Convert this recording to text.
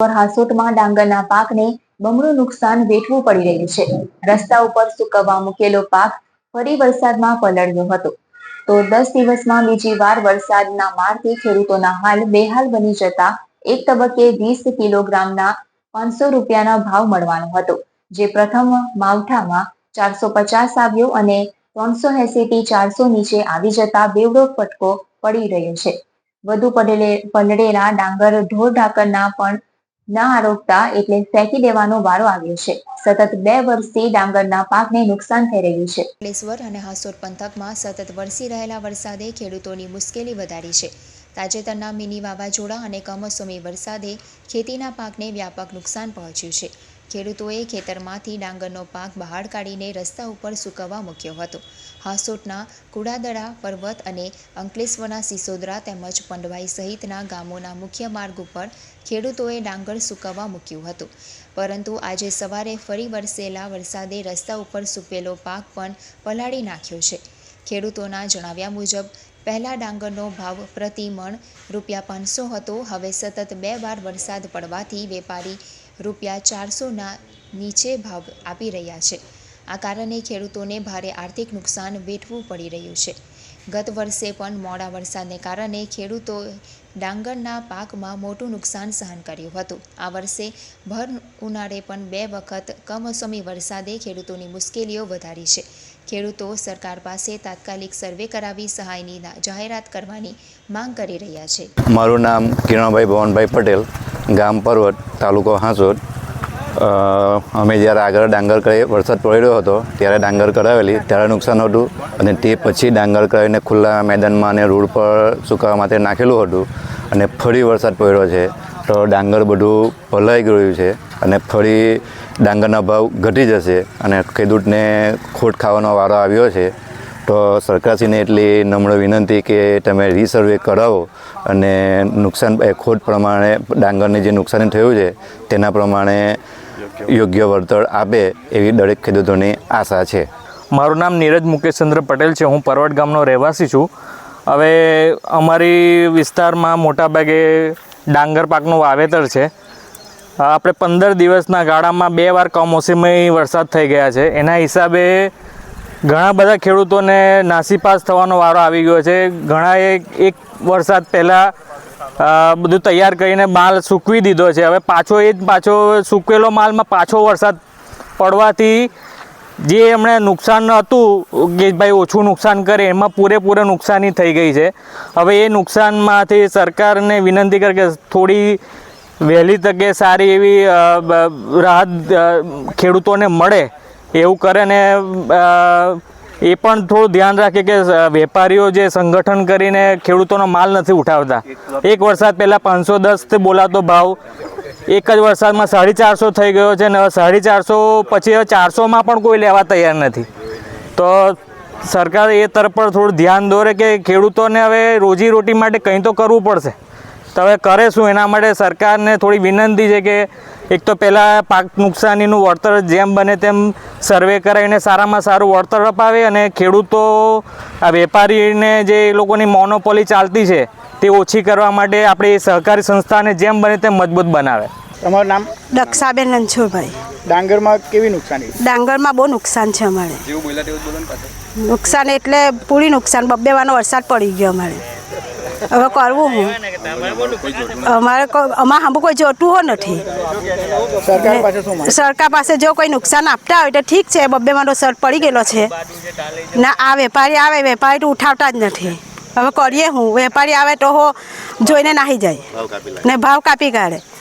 હાસોટમાં ડાંગરના પાકને બમણું નુકસાન વેઠવું પડી રહ્યું છે. રસ્તા ઉપર સુકવવા મૂકેલો પાક ફરી વરસાદમાં પલળ્યો હતો. તો દસ દિવસમાં બીજી વાર વરસાદના મારથી ખેડૂતોના હાલ બેહાલ બની જતા એક તબક્કે વીસ કિલોગ્રામના પાંચસો રૂપિયાના ભાવ મળવાનો હતો. જે પ્રથમ માવઠામાં ચારસો પચાસ આવ્યો અને ત્રણસો એસી થી ચારસો નીચે આવી જતા બેવડો ફટકો પડી રહ્યો છે. વધુ પડેલે પલળેલા ડાંગર ઢોર ઢાકરના પણ ના આરોગતા એટલે ફેંકી દેવાનો વારો આવ્યો છે. સતત બે વર્ષથી ડાંગરના પાકને નુકસાન થઈ રહ્યું છે. અંકલેશ્વર અને હાસોર પંથકમાં સતત વરસી રહેલા વરસાદે ખેડૂતોની મુશ્કેલી વધારી છે. તાજેતરના મિની વાવાઝોડા અને કમોસમી વરસાદે ખેતીના પાકને વ્યાપક નુકસાન પહોંચ્યું છે. ખેડૂતોએ ખેતરમાંથી ડાંગરનો પાક બહાર કાઢીને રસ્તા ઉપર સૂકવવા મૂક્યો હતો. હાસોટના કુડાદડા પર્વત અને અંકલેશ્વરના સિસોદરા તેમજ પંડવાઈ સહિતના ગામોના મુખ્ય માર્ગ ઉપર ખેડૂતોએ ડાંગર સૂકવવા મૂક્યું હતું. પરંતુ આજે સવારે ફરી વરસેલા વરસાદે રસ્તા ઉપર સૂકેલો પાક પણ પલાળી નાખ્યો છે. ખેડૂતોના જણાવ્યા મુજબ, પહેલાં ડાંગરનો ભાવ પ્રતિ મણ રૂપિયા પાંચસો હતો, હવે સતત બે વાર વરસાદ પડવાથી વેપારી રૂપિયા ચારસોના નીચે ભાવ આપી રહ્યા છે. આ કારણે ખેડૂતોને ભારે આર્થિક નુકસાન વેઠવું પડી રહ્યું છે. ગત વર્ષે પણ મોડા વરસાદને કારણે ખેડૂતોએ ડાંગરના પાકમાં મોટું નુકસાન સહન કર્યું હતું. આ વર્ષે ભર ઉનાળે પણ બે વખત કમોસમી વરસાદે ખેડૂતોની મુશ્કેલીઓ વધારી છે. ખેડૂતો સરકાર પાસે તાત્કાલિક સર્વે કરાવી સહાયની જાહેરાત કરવાની માંગ કરી રહ્યા છે. મારું નામ કિરણભાઈ ભવનભાઈ પટેલ, ગામ પર્વત, તાલુકો હાંસોદ. અમે જ્યારે આગળ ડાંગર કરી વરસાદ પડ્યો હતો, ત્યારે ડાંગર કરાવેલી. ત્યારે નુકસાન હતું અને તે પછી ડાંગર કરાવીને ખુલ્લા મેદાનમાં અને રોડ પર સુકાવા માટે નાખેલું હતું અને ફરી વરસાદ પડ્યો છે. તો ડાંગર બધું ભલાઈ ગયું છે અને ફરી ડાંગરના ભાવ ઘટી જશે અને ખેડૂતને ખોટ ખાવાનો વારો આવ્યો છે. તો સરકારશ્રીને એટલી નમ્ર વિનંતી કે તમે રીસર્વે કરાવો અને નુકસાન ખોટ પ્રમાણે ડાંગરને જે નુકસાન થયું છે, તેના પ્રમાણે યોગ્ય વળતર આપે એવી દરેક ખેડૂતોની આશા છે. મારું નામ નીરજ મુકેશચંદ્ર પટેલ છે. હું પરવટ ગામનો રહેવાસી છું. હવે અમારી વિસ્તારમાં મોટાભાગે ડાંગર પાકનું વાવેતર છે. આપણે પંદર દિવસના ગાળામાં બે વાર કમોસમી વરસાદ થઈ ગયા છે. એના હિસાબે ઘણા બધા ખેડૂતોને નાસીપાસ થવાનો વારો આવી ગયો છે. ઘણા એક વરસાદ પહેલાં બધું તૈયાર કરીને માલ સૂકવી દીધો છે. હવે પાછો એ જ પાછો સૂકવેલો માલમાં પાછો વરસાદ પડવાથી જે એમણે નુકસાન હતું, કે ભાઈ ઓછું નુકસાન કરે, એમાં પૂરેપૂરે નુકસાની થઈ ગઈ છે. હવે એ નુકસાનમાંથી સરકારને વિનંતી કરે કે થોડી વહેલી તકે સારી એવી રાહત ખેડૂતોને મળે એવું કરે ને એ પણ થોડું ધ્યાન રાખે કે વેપારીઓ જે સંગઠન કરીને ખેડૂતોનો માલ નથી ઉઠાવતા. એક વરસાદ પહેલાં પાંચસો દસથી બોલાતો ભાવ, એક જ વરસાદમાં સાડી ચારસો થઈ ગયો છે ને હવે સાડી ચારસો પછી હવે ચારસોમાં પણ કોઈ લેવા તૈયાર નથી. તો સરકાર એ તરફ પર થોડું ધ્યાન દોરે કે ખેડૂતોને હવે રોજી રોટી માટે કંઈ તો કરવું પડશે. તો હવે કરે શું? એના માટે સરકારને થોડી વિનંતી છે કે એક તો પહેલાં પાક નુકસાનીનું વળતર જેમ બને તેમ સર્વે કરાવીને સારામાં સારું વળતર અપાવે અને ખેડૂતો આ વેપારીને જે એ લોકોની મોનોપોલી ચાલતી છે તે ઓછી કરવા માટે આપણે એ સહકારી સંસ્થાને જેમ બને તેમ મજબૂત બનાવે. તમારું નામ? દક્ષાબેન રણછોડભાઈ. ડાંગરમાં કેવી નુકસાની? ડાંગરમાં બહુ નુકસાન છે અમારે. નુકસાન એટલે પૂરી નુકસાન. બબ્બે વાનો વરસાદ પડી ગયો અમારે. હવે કરવું હું. અમારે અમારે સાંભળું કોઈ જોતું હો નથી. સરકાર પાસે શું માંગ? સરકાર પાસે જો કોઈ નુકસાન આપતા હોય તો ઠીક છે બબ્બે મારો સર પડી ગયેલો છે. ના આ વેપારી આવે વેપારી તો ઉઠાવતા જ નથી. હવે કરીએ હું. વેપારી આવે તો હો જોઈને નાહી જાય. ને ભાવ કાપી કાઢે.